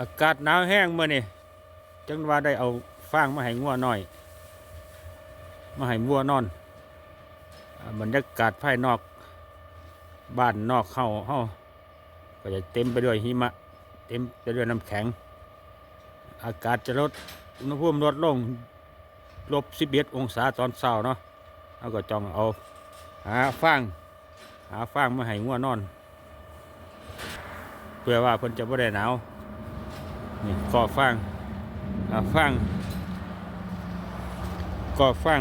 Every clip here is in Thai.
อากาศหนาวแห้งเมื่อนี่จังว่าได้เอาฟางมาให้งัวหน่อย มาให้งัวนอนบรรยากาศภายนอกบ้านนอกเข้าเฮาก็จะเต็มไปด้วยหิมะ เต็มไปด้วยน้ำแข็ง อากาศจะลดอุณหภูมิลดลงลบสิบเอ็ดองศาตอนเช้าเนาะเราก็จ้องเอาหาฟางหาฟางมาให้งัวนอน เพื่อว่าเพิ่นจะไม่ได้หนาว นี่ก่อฟางอ่าฟางก่อฟาง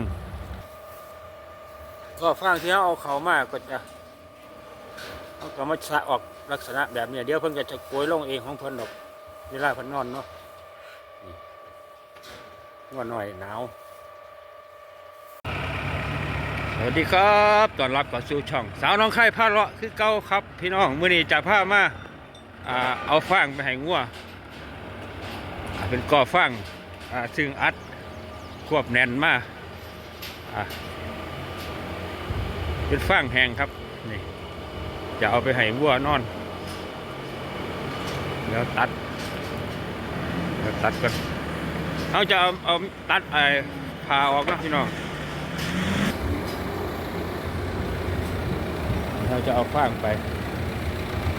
ก่อฟางที่เขาเอาเขามากก็จะเขาก็มาสะออกลักษณะแบบนี้เดี๋ยวเพิ่นก็จะโกยลงเองของเพิ่นดอกเวลาเพิ่นนอนเนาะนี่ง่วหน่อยหนาวสวัสดีครับต้อนรับกับสู่ช่อง สาวน้องไข่พาเลาะคือเก่าครับ พี่น้อง มื้อนี้จะพามาอ่าเอาฟางไปให้งัว เป็นก่อฟางซึ่งอัดควบแน่นมาอ่าเป็นฟางแห้งครับนี่จะเอาไปให้วัวนอนเดี๋ยวตัดเดี๋ยวตัดกันเขาจะเอาเอาตัดไอ้ผ่าออกนะพี่น้องเราจะเอาฟางไป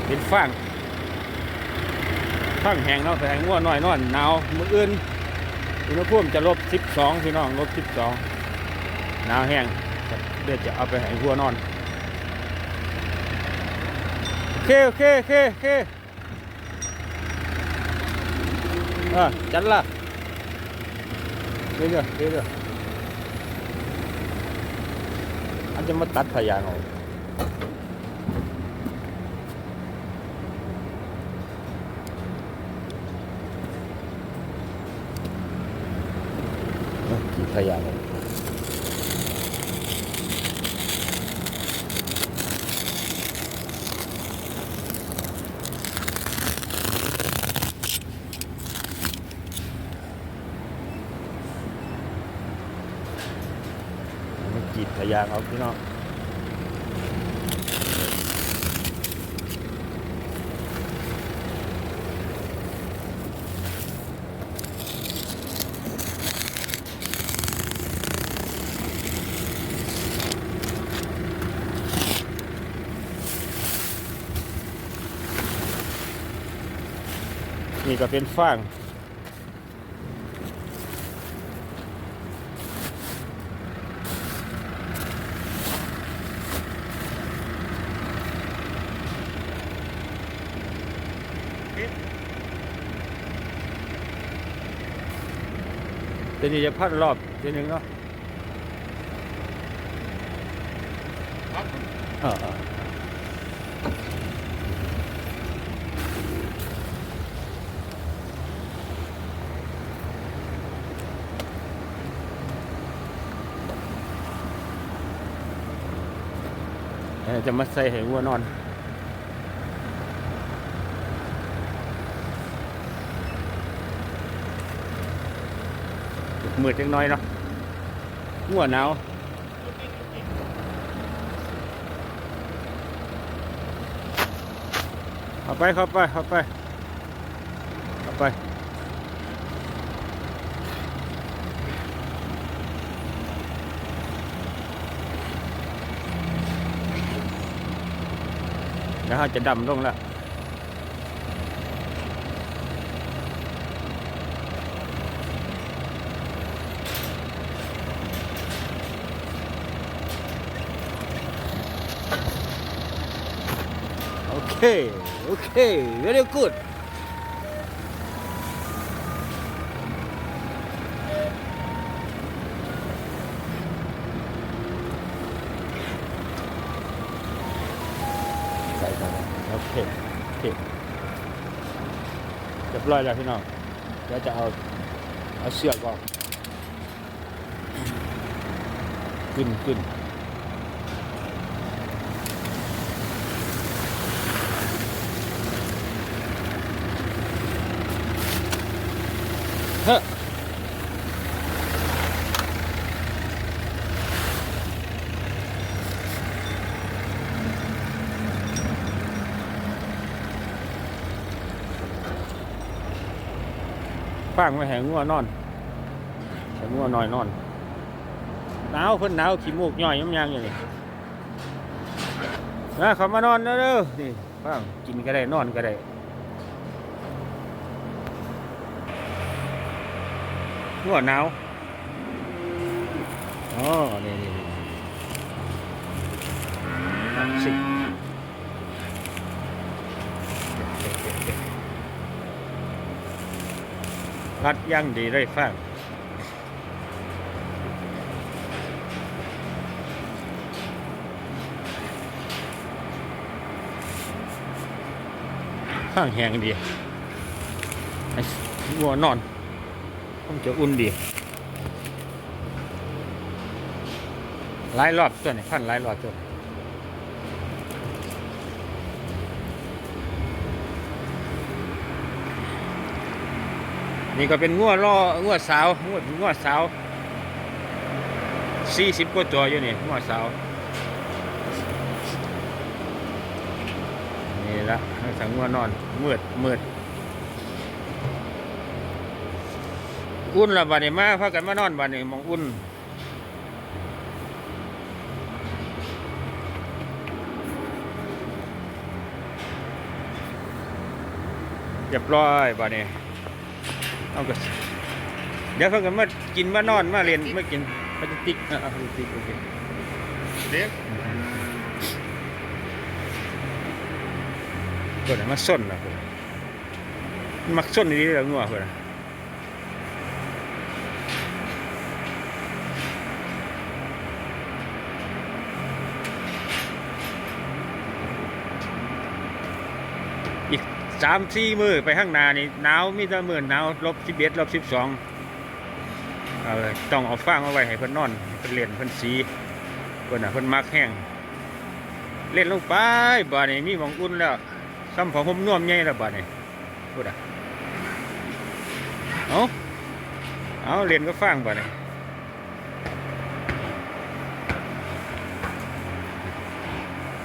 เป็นฟาง ข้างแหงเนาะแต่แหงงัวน้อยนอนหนาวมืออื่นอุณหภูมิจะลบ12พี่น้องลบ12หนาวแห้งเดี๋ยวจะเอาไปให้วัวนอนโอเคโอเคโอเคโอเคอะจัดละเรื่อยๆเรื่อยๆอันจะมาตัดพยางออก กี่พยางออกมันกีดขยะเขาพี่น้อง ก็เป็นฟางทีนี้จะพัดรอบทีหนึงเนาะเออเออเออ จะมาใส่ให้วัวนอนมืดจังน้อยเนาะหัวหนาวเข้าไปเข้าไปเข้าไปเข้าไป แล้วเราจะดำลงแล้ว Okay, okay, very good. โอเคโอเคเรียบร้อยแล้วพี่น้องเดี๋ยวจะเอาเอาเสือกออกขึ้นขึ้น ฟางไว้ให้งัวนอนให้งัวน้อยนอนหนาวเพิ่นหนาวขี้มูกย่อยยำยางอยู่นี่นะเขามานอนเด้อนี่ฟางกินก็ได้นอนก็ได้งัวหนาวอ๋อนี่นี่นี่สิ รัดย่างดีเลยฟางข้างแหงดีวัวนอนคงจะอุ่นดีหลายรอบตัวนี่พันหลายรอบตัวนี่ นี่ก็เป็นงัวล่องัวสาวงัวงัวสาวสี่สิบกว่าตัวอยู่นี่งัวสาวนี่ละทางงัวนอนมืดมืดอุ่นละบัดนี้มาพากันมานอนบัดนี้มองอุ่นเรียบร้อยบ่เนี่ย เอาก็เดี๋ยวเขาก็มากินมานอนมาเรียนมากินพลาสติกอะเอาพลาสติกโอเคเด็กเพื่อนมาส้นนะเพื่อนมันมักส้นดีเลยงัวเพื่อนอีก สามสี่มือไปข้างหน้านี่หนาวมีแต่มือหนาวลบสิบเอ็ดลบสิบสองเอาเลยต้องเอาฟางมาไว้ให้เพิ่นนอนเพิ่นเล่นเพิ่นสีเพิ่นน่ะเพิ่นมักแห้งเล่นลงไปบ่านี่มีหมองอุ่นแล้วซ้ำของผมน่วมใหญ่แล้วบ่านี่พูดอะเอาเอาเล่นก็ฟังบ่านี่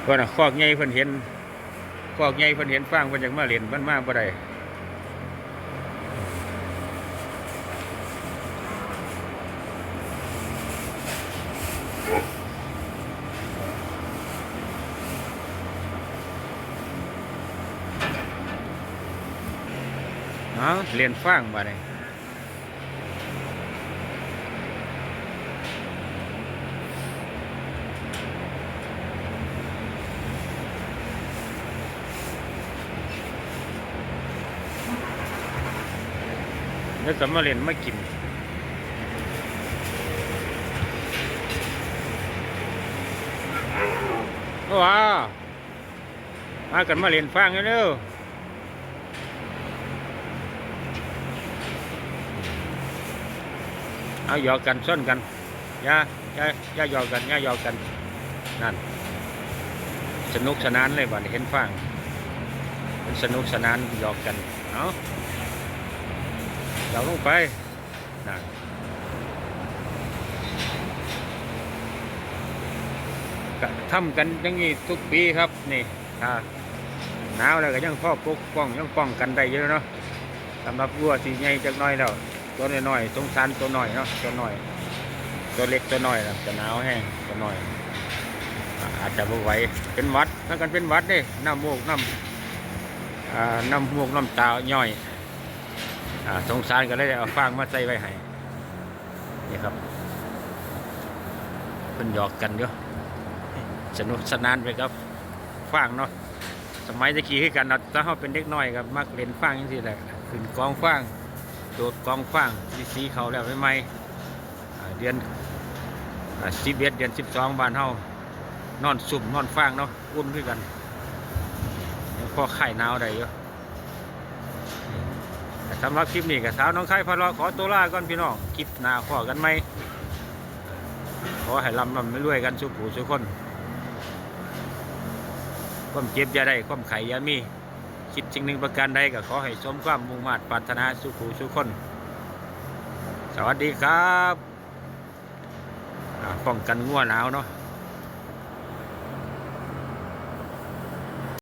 เพิ่นน่ะคอกใหญ่เพิ่นเห็น คอกใหญ่เพิ่นเห็นฟางเพิ่นอยากมาเล่นมันมาบ่ได้เอาเล่นฟางมาเลย แล้วก็มาเล่นมากินว้าวมากันมาเล่นฟังเร็วเอาหยอกกันส้นกันย่าย่าย่าหยอกกันย่าหยอกกันนั่นสนุกสนานเลยบ่นี่เห็นฟังมันสนุกสนานหยอกกัน เอา เราลงไปนั่นก็ทำกันอย่างนี้ทุกปีครับนี่ถ้าหนาวแล้วก็ยังพ่อปกป้องยังป้องกันได้เยอะเนาะสำหรับวัวที่ใหญ่จักน้อยแล้วตัวน้อยๆสงสารตัวน้อยเนาะตัวน้อย ตัวเล็กตัวน้อยนะจะหนาวแห้งตัวน้อย อาจจะบ่ไหวเป็นวัดถ้ากันเป็นวัดเด้น้ำมูกน้ำน้ำมูกน้ำตาย่อย อ่าสงสารก็เลยเอาฟางมาใส่ไว้ให้นี่ครับเพิ่นหยอกกันอยู่สนุกสนานไปครับฟางเนาะสมัยตะกี้คือกันเนาะถ้าเขาเป็นเด็กน้อยครับมักเล่นฟางอย่างที่แหละขึ้นกองฟางโดดกองฟางสีสีเขาแล้วไม่ไหมอ่าเดือนสิบเอ็ดเดือนสิบสองบ้านเฮานอนสุ่มนอนฟางเนาะอุ่นด้วยกันยังพอไข่หนาวได้อยู่แต่ สำหรับคลิปนี้กับสาวน้องไข่พะเลาะขอตัวลาก่อนพี่น้องคลิปหน้าขอกันไหมขอให้ลำลำไม่รวยกันสุขูสุขคนความเจ็บอย่าได้ความไข่ยามี คิดสิ่งหนึ่งประการใดก็ขอให้สมความมุ่งมั่นปรารถนาสุขูสุขคน สวัสดีครับป้องกันงัวหนาวเนาะ